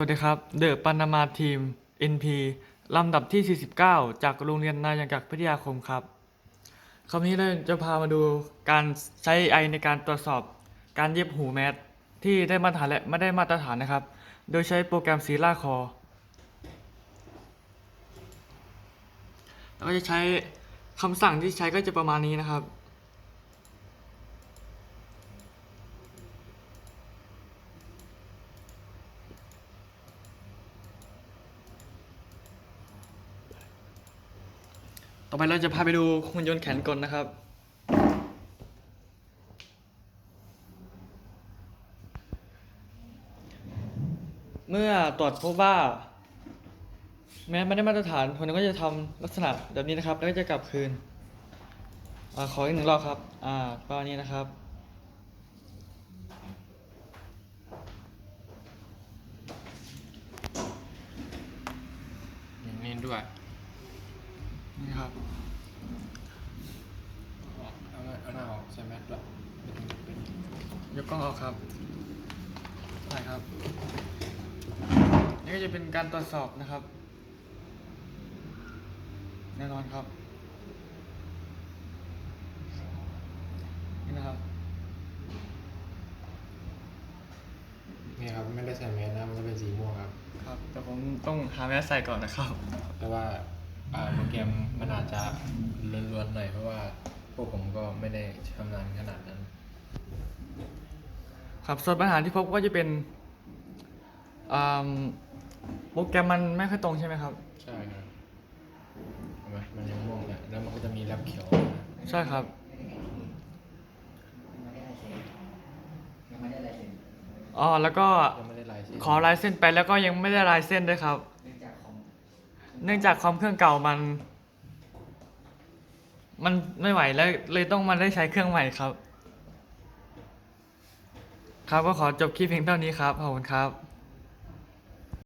สวัสดีครับ เดอะปันามาทีม NP ลำดับที่ 49 จากโรงเรียนนายังกักพิทยาคมครับ คราวนี้เราจะพามาดูการใช้ AI ในการตรวจสอบ การเย็บหูแมสที่ได้มาตรฐานและไม่ได้มาตรฐานนะครับ โดยใช้โปรแกรมซีล่าคอแล้วก็จะใช้คำสั่งที่ใช้ก็จะประมาณนี้นะครับ ต่อไปเราจะพาไปดูหุ่นยนต์แขนกลนะครับ เมื่อตรวจพบว่า แม้ไม่ได้มาตรฐานคนก็จะทำลักษณะแบบนี้นะครับ แล้วก็จะกลับคืนอขออีกหนึ่งรอบครับ อ่าประมาณนี้นะครับนี้ด้วย นี่ครับเอาเอาหน้าออกใส่แมสด้วยไม่ต้องเป็นยกกล้องออกครับถ่ายครับ นี่ก็จะเป็นการตรวจสอบนะครับ แน่นอนครับ นี่นะครับ นี่ครับ ไม่ได้ใส่แมสนะมันจะเป็นสีม่วงครับ ครับ แต่ผมต้องหาแมสใส่ก่อนนะครับ แต่ว่าอ่า โปรแกรมมันอาจจะล้วนๆหน่อยเพราะว่าพวกผมก็ไม่ได้ชำนาญขนาดนั้น ครับส่วนปัญหาที่พบก็จะเป็นอ่าโปรแกรมมันไม่ค่อยตรงใช่ไหมครับ ใช่ครับเห็นไหมมันยังม่วงเนี่ยแล้วมันก็จะมีแลบเขียวใช่ครับยังไม่ได้ลายเซ็นอ๋อแล้วก็ยังไม่ได้ลายเส้นขอลายเส้นไปแล้วก็ยังไม่ได้ลายเส้นด้วยครับ เนื่องจากของ เนื่องจากคอมเครื่องเก่ามัน มันไม่ไหวแล้วเลยต้องมาได้ใช้เครื่องใหม่ครับ ครับก็ขอจบคลิปเพียงเท่านี้ครับขอบคุณครับ